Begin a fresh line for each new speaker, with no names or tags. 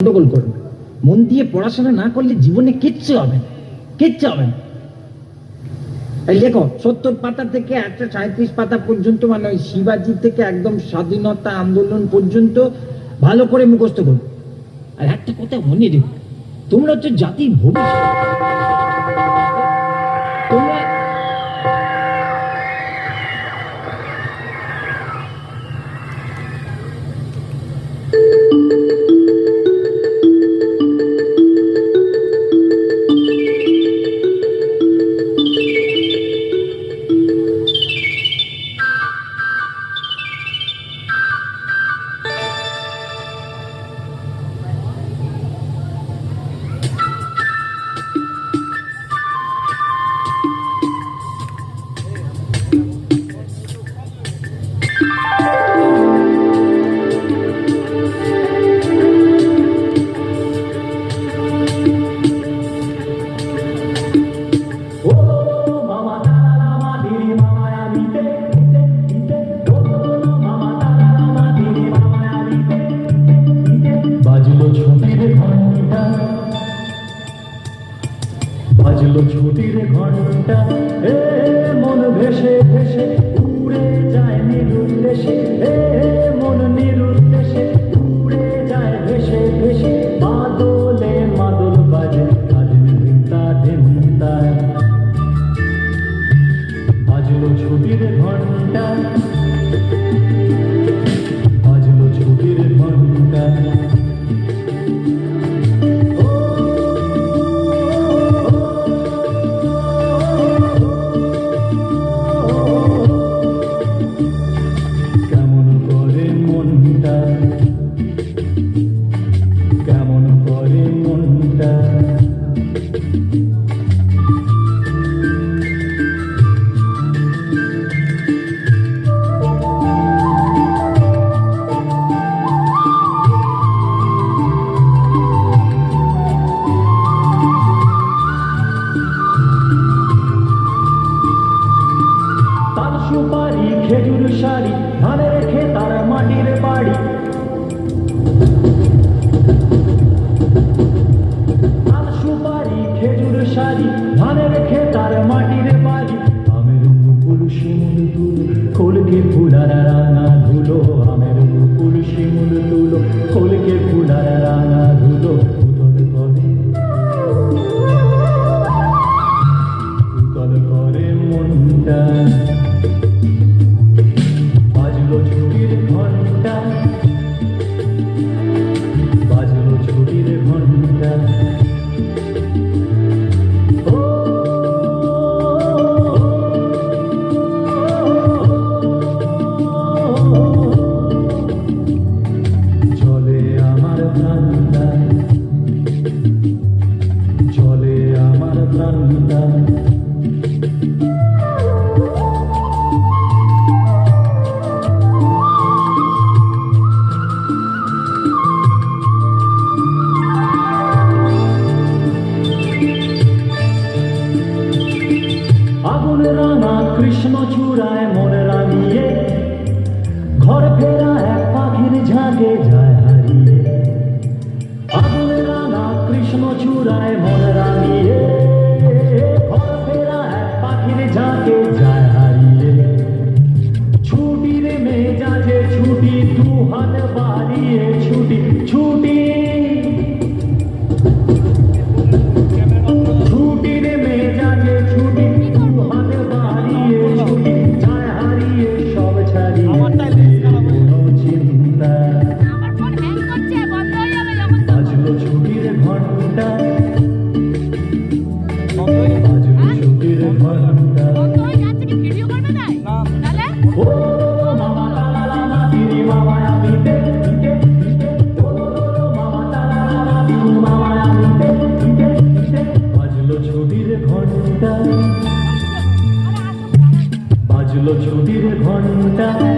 গন্ডগোল করবে। মন দিয়ে পড়াশোনা না করলে জীবনে কিচ্ছু হবে না। কিচ্ছু হবে না। সত্তর পাতা থেকে একশো সাঁত্রিশ পাতা পর্যন্ত মানে ওই শিবাজি থেকে একদম স্বাধীনতা আন্দোলন পর্যন্ত ভালো করে মুখস্থ করো আর একটা কথা মনে রেখো, তোমরা হচ্ছে জাতির ভবিষ্যৎ। তোমরা
মন ভেসে ভেসে উড়ে যায় নিরুদ্দেশে সারি ধানের খেতার মাটির বাড়ি। जाके जा Thank you.